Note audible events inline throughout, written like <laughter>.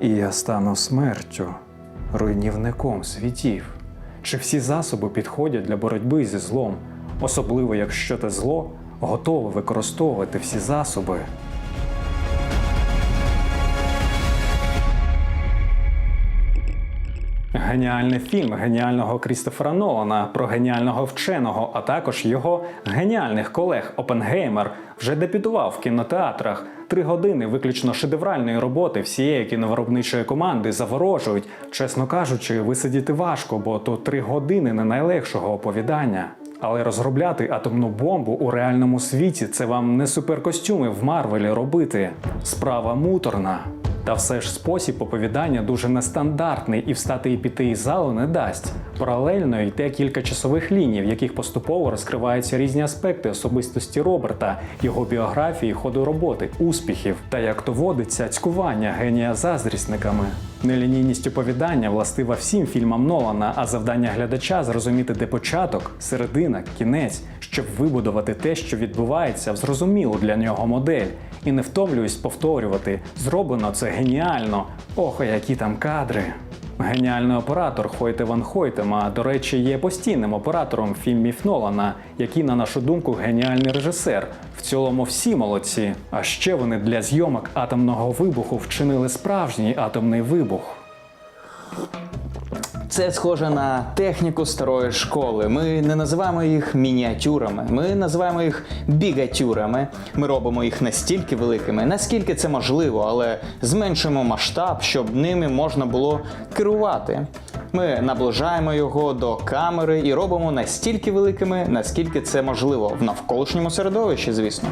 І я стану смертю, руйнівником світів. Чи всі засоби підходять для боротьби зі злом, особливо якщо те зло готове використовувати всі засоби? Геніальний фільм геніального Крістофера Нолана про геніального вченого, а також його геніальних колег Опенгеймер вже дебютував в кінотеатрах. Три години виключно шедевральної роботи всієї кіновиробничої команди заворожують. Чесно кажучи, висидіти важко, бо то три години не найлегшого оповідання. Але розробляти атомну бомбу у реальному світі це вам не суперкостюми в Марвелі робити. Справа муторна. Та все ж спосіб оповідання дуже нестандартний і встати і піти із залу не дасть. Паралельно йде кілька часових ліній, в яких поступово розкриваються різні аспекти особистості Роберта, його біографії, ходу роботи, успіхів та як то водиться цькування генія заздрісниками. Нелінійність оповідання властива всім фільмам Нолана, а завдання глядача зрозуміти, де початок, середина, кінець, щоб вибудувати те, що відбувається в зрозумілу для нього модель. І не втомлююсь повторювати: зроблено це геніально. Ох, які там кадри. Геніальний оператор Хойте Ван Хойтема, до речі, є постійним оператором фільмів Нолана, який, на нашу думку, геніальний режисер. В цілому всі молодці. А ще вони для зйомок атомного вибуху вчинили справжній атомний вибух. Це схоже на техніку старої школи. Ми не називаємо їх мініатюрами, ми називаємо їх бігатюрами. Ми робимо їх настільки великими, наскільки це можливо, але зменшуємо масштаб, щоб ними можна було керувати. Ми наближаємо його до камери і робимо настільки великими, наскільки це можливо в навколишньому середовищі, звісно.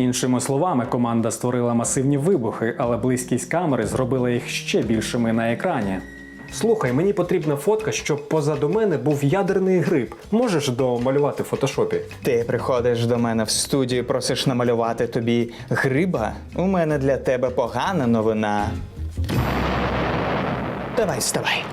Іншими словами, команда створила масивні вибухи, але близькість камери зробила їх ще більшими на екрані. Слухай, мені потрібна фотка, щоб позаду мене був ядерний гриб. Можеш домалювати в фотошопі? Ти приходиш до мене в студію, просиш намалювати тобі гриба. У мене для тебе погана новина. Давай, вставай.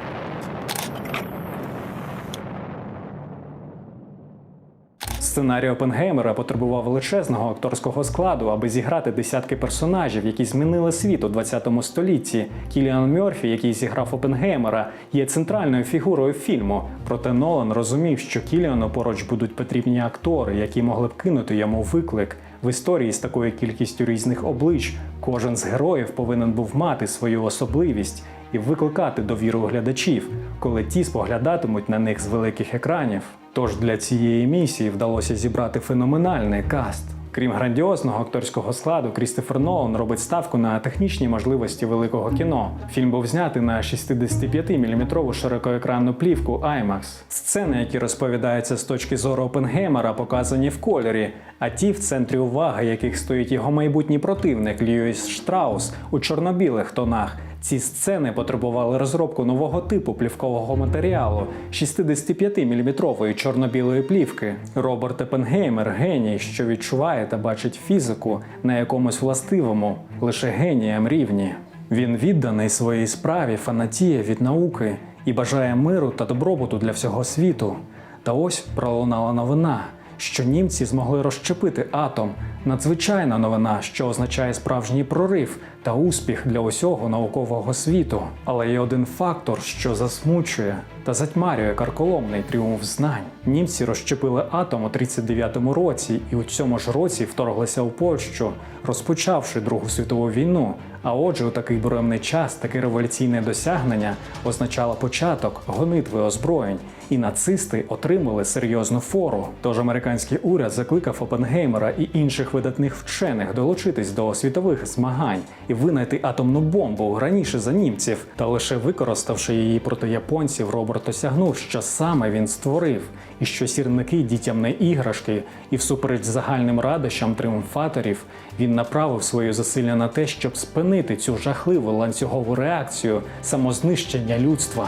Сценарій Опенгеймера потребував величезного акторського складу, аби зіграти десятки персонажів, які змінили світ у 20 столітті. Кіліан Мьорфі, який зіграв Опенгеймера, є центральною фігурою фільму. Проте Нолан розумів, що Кіліану поруч будуть потрібні актори, які могли б кинути йому виклик. В історії з такою кількістю різних облич кожен з героїв повинен був мати свою особливість і викликати довіру глядачів, коли ті споглядатимуть на них з великих екранів. Тож для цієї місії вдалося зібрати феноменальний каст. Крім грандіозного акторського складу, Крістофер Нолан робить ставку на технічні можливості великого кіно. Фільм був знятий на 65-мм широкоекранну плівку IMAX. Сцени, які розповідаються з точки зору Опенгеймера, показані в кольорі, а ті, в центрі уваги яких стоїть його майбутній противник Льюіс Штраус у чорно-білих тонах. Ці сцени потребували розробку нового типу плівкового матеріалу 65-мм чорно-білої плівки. Роберт Еппенгеймер – геній, що відчуває та бачить фізику на якомусь властивому, лише геніям рівні. Він відданий своїй справі, фанатіє від науки і бажає миру та добробуту для всього світу. Та ось пролунала новина, що німці змогли розщепити атом. Надзвичайна новина, що означає справжній прорив та успіх для усього наукового світу. Але є один фактор, що засмучує та затьмарює карколомний тріумф знань. Німці розщепили атом у 39-му році і у цьому ж році вторглися у Польщу, розпочавши Другу світову війну. А отже, у такий буремний час таке революційне досягнення означало початок гонитви озброєнь, і нацисти отримали серйозну фору. Тож американський уряд закликав Опенгеймера і інших видатних вчених долучитись до світових змагань і винайти атомну бомбу раніше за німців. Та лише використавши її проти японців, Роберт осягнув, що саме він створив, і що сірники дітям не іграшки, і всупереч загальним радощам тріумфаторів він направив свої зусилля на те, щоб спинити цю жахливу ланцюгову реакцію самознищення людства.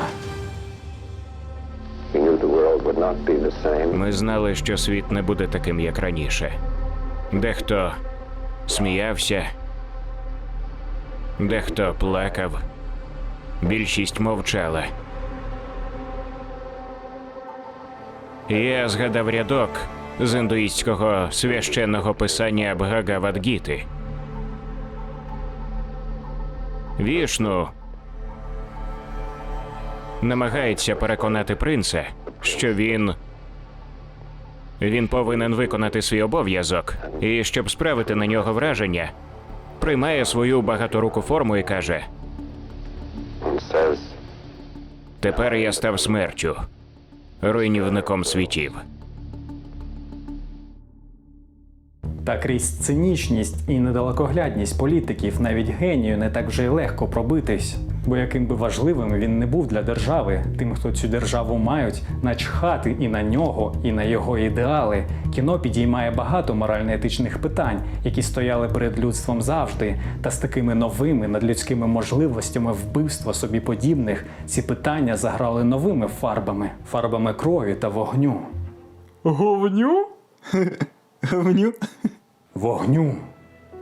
Ми знали, що світ не буде таким, як раніше. Дехто сміявся, дехто плакав, більшість мовчала. Я згадав рядок з індуїстського священного писання Бхагавадгіти. Вішну намагається переконати принца, що він. Він повинен виконати свій обов'язок, і щоб справити на нього враження, приймає свою багаторуку форму і каже: Тепер я став смертю, руйнівником світів. Та крізь цинічність і недалекоглядність політиків навіть генію не так вже й легко пробитись. Бо яким би важливим він не був для держави, тим, хто цю державу мають, начхати і на нього, і на його ідеали. Кіно підіймає багато морально-етичних питань, які стояли перед людством завжди. Та з такими новими надлюдськими можливостями вбивства собі подібних ці питання заграли новими фарбами, фарбами крові та вогню. Говню? <laughs> Говню. Вогню.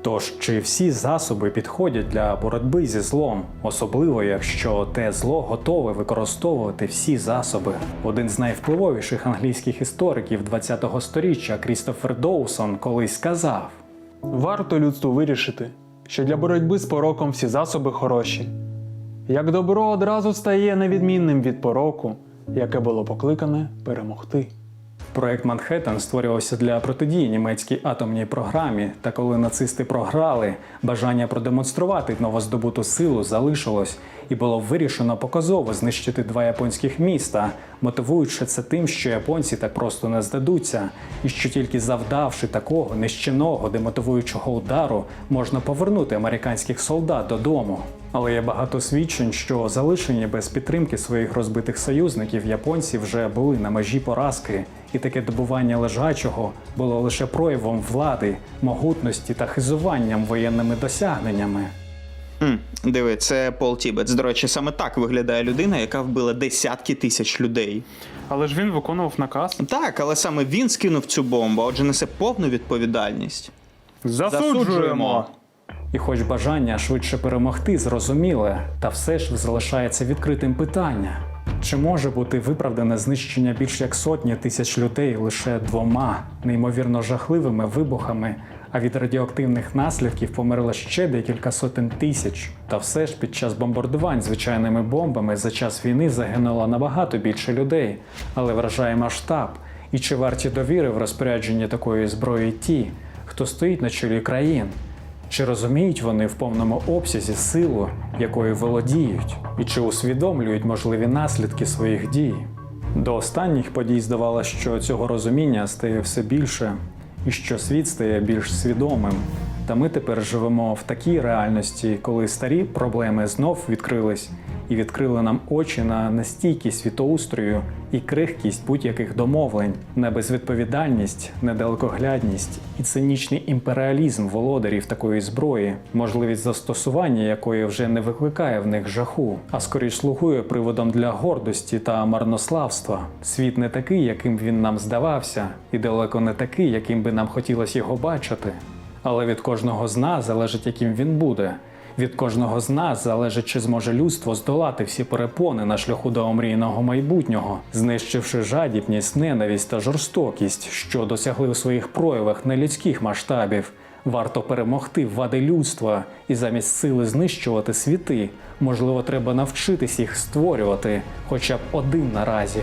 Тож чи всі засоби підходять для боротьби зі злом, особливо якщо те зло готове використовувати всі засоби? Один з найвпливовіших англійських істориків ХХ століття Крістофер Доусон колись сказав: Варто людству вирішити, що для боротьби з пороком всі засоби хороші. Як добро одразу стає невідмінним від пороку, яке було покликане перемогти. Проект Манхеттен створювався для протидії німецькій атомній програмі. Та коли нацисти програли, бажання продемонструвати новоздобуту силу залишилось, і було вирішено показово знищити два японських міста, мотивуючи це тим, що японці так просто не здадуться, і що тільки завдавши такого нищеного демотивуючого удару, можна повернути американських солдат додому. Але є багато свідчень, що залишені без підтримки своїх розбитих союзників японці вже були на межі поразки, і таке добування лежачого було лише проявом влади, могутності та хизуванням воєнними досягненнями. М, диви, це Пол Тібетс. До речі, саме так виглядає людина, яка вбила десятки тисяч людей. Але ж він виконував наказ. Так, але саме він скинув цю бомбу, а отже несе повну відповідальність. Засуджуємо! І хоч бажання швидше перемогти зрозуміле, та все ж залишається відкритим питання. Чи може бути виправдане знищення більш як сотні тисяч людей лише двома неймовірно жахливими вибухами, а від радіоактивних наслідків померло ще декілька сотень тисяч? Та все ж під час бомбардувань звичайними бомбами за час війни загинуло набагато більше людей, але вражає масштаб. І чи варті довіри в розпорядженні такої зброї ті, хто стоїть на чолі країн? Чи розуміють вони в повному обсязі силу, якою володіють, і чи усвідомлюють можливі наслідки своїх дій? До останніх подій здавалося, що цього розуміння стає все більше, і що світ стає більш свідомим. Та ми тепер живемо в такій реальності, коли старі проблеми знов відкрились і відкрили нам очі на нестійкість світоустрою і крихкість будь-яких домовлень, на безвідповідальність, недалекоглядність і цинічний імперіалізм володарів такої зброї, можливість застосування якої вже не викликає в них жаху, а скоріш слугує приводом для гордості та марнославства. Світ не такий, яким він нам здавався, і далеко не такий, яким би нам хотілося його бачити. Але від кожного з нас залежить, яким він буде. Від кожного з нас залежить, чи зможе людство здолати всі перепони на шляху до омрійного майбутнього, знищивши жадібність, ненависть та жорстокість, що досягли в своїх проявах нелюдських масштабів. Варто перемогти вади людства і замість сили знищувати світи. Можливо, треба навчитись їх створювати, хоча б один наразі.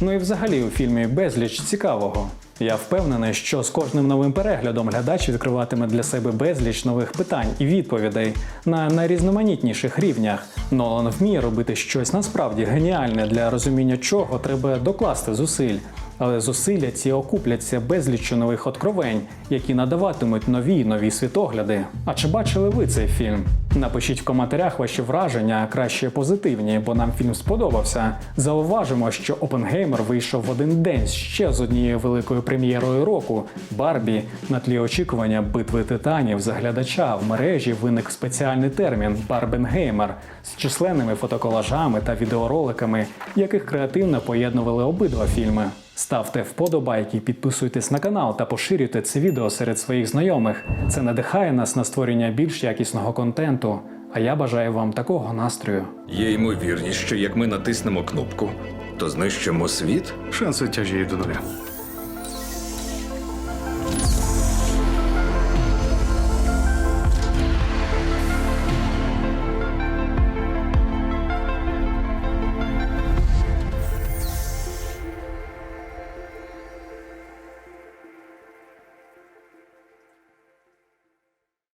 Ну і взагалі у фільмі безліч цікавого. Я впевнений, що з кожним новим переглядом глядач відкриватиме для себе безліч нових питань і відповідей на найрізноманітніших рівнях. Нолан вміє робити щось насправді геніальне, для розуміння чого треба докласти зусиль. Але зусилля ці окупляться безліччю нових откровень, які надаватимуть нові нові світогляди. А чи бачили ви цей фільм? Напишіть в коментарях ваші враження, краще позитивні, бо нам фільм сподобався. Зауважимо, що Опенгеймер вийшов в один день ще з однією великою прем'єрою року Барбі. На тлі очікування битви титанів за глядача в мережі виник спеціальний термін Барбенгеймер з численними фотоколажами та відеороликами, яких креативно поєднували обидва фільми. Ставте вподобайки, підписуйтесь на канал та поширюйте це відео серед своїх знайомих. Це надихає нас на створення більш якісного контенту. А я бажаю вам такого настрою. Є ймовірність, що як ми натиснемо кнопку, то знищимо світ. Шанси тяжіють до нуля.